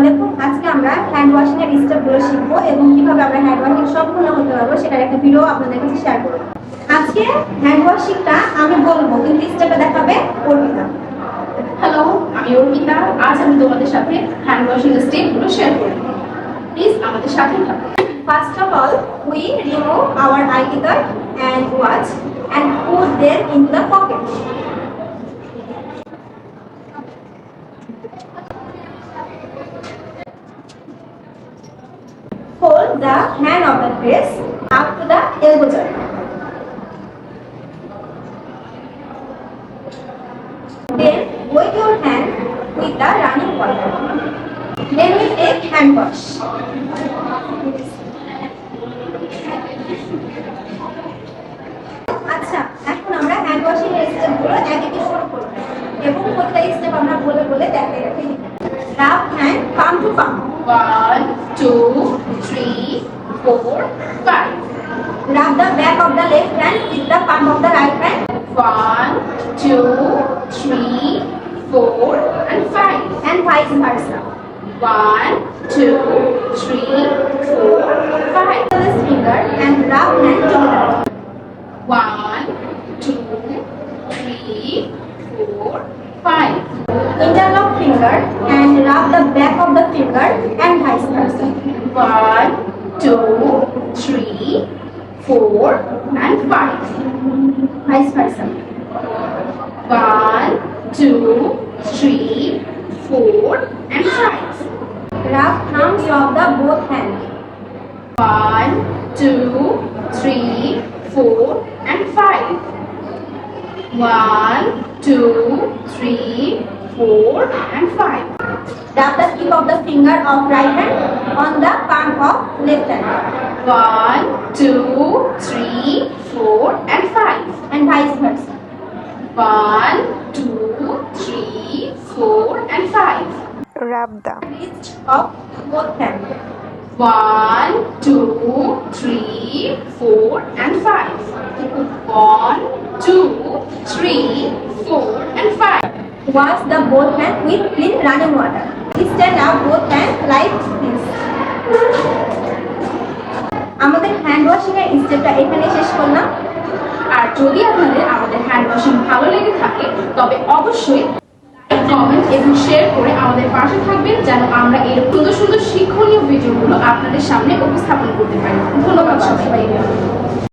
আলাইকুম আজকে আমরা হ্যান্ড ওয়াশিং এর স্টেপগুলো শিখব এবং কীভাবে আমরা হ্যান্ড ওয়াশিং সম্পূর্ণ করতে পারব সেটার একটা ভিডিও আপনাদের কাছে শেয়ার করব। আজকে হ্যান্ড ওয়াশিংটা আমি বলব কিন্তু স্টেপে দেখাবে অর্পিতা। হ্যালো আমি অর্পিতা। আজ আমি তোমাদের সাথে হ্যান্ড ওয়াশিং স্টেপগুলো শেয়ার করব। প্লিজ আমাদের সাথে থাকো। First of all, we remove our ID card and watch and put them into the Hold the hand of the face up to the elbow joint. Then with your hand with the running water. Then we take hand wash. আচ্ছা এখন আমরা hand washing three, four, five. Rub the back of the left hand with the palm of the right hand. One, two, three, four, and five. And vice versa. One, two, three, four, five. This finger and rub hand together. One, two, three, four, five. Interlock finger and rub the back of the finger and vice versa. One, two, three, four, and five. Vice versa. One, two, three, four, and five. Rub thumbs of the both hands. One, two, three, four, and five. One, two, three, four, and five. Rub the tip of the finger of right hand on the palm of left hand One, two, three, four, and five. and vice versa. One, two, three, four, and five. rub the Wrist of both hands. One, two, three, four, and five. One, two, three, four, and five. Wash the both hands with clean running water. Stand up, both hands like this. আমাদের hand washing এর স্টেপটা এখানে শেষ করলাম আর যদি আপনাদের আমাদের hand washing ভালো লেগে থাকে, তবে অবশ্যই কমেন্ট এবং শেয়ার করে আমাদের পাশে থাকবেন, যেন আমরা এর সুন্দর সুন্দর শিক্ষণীয়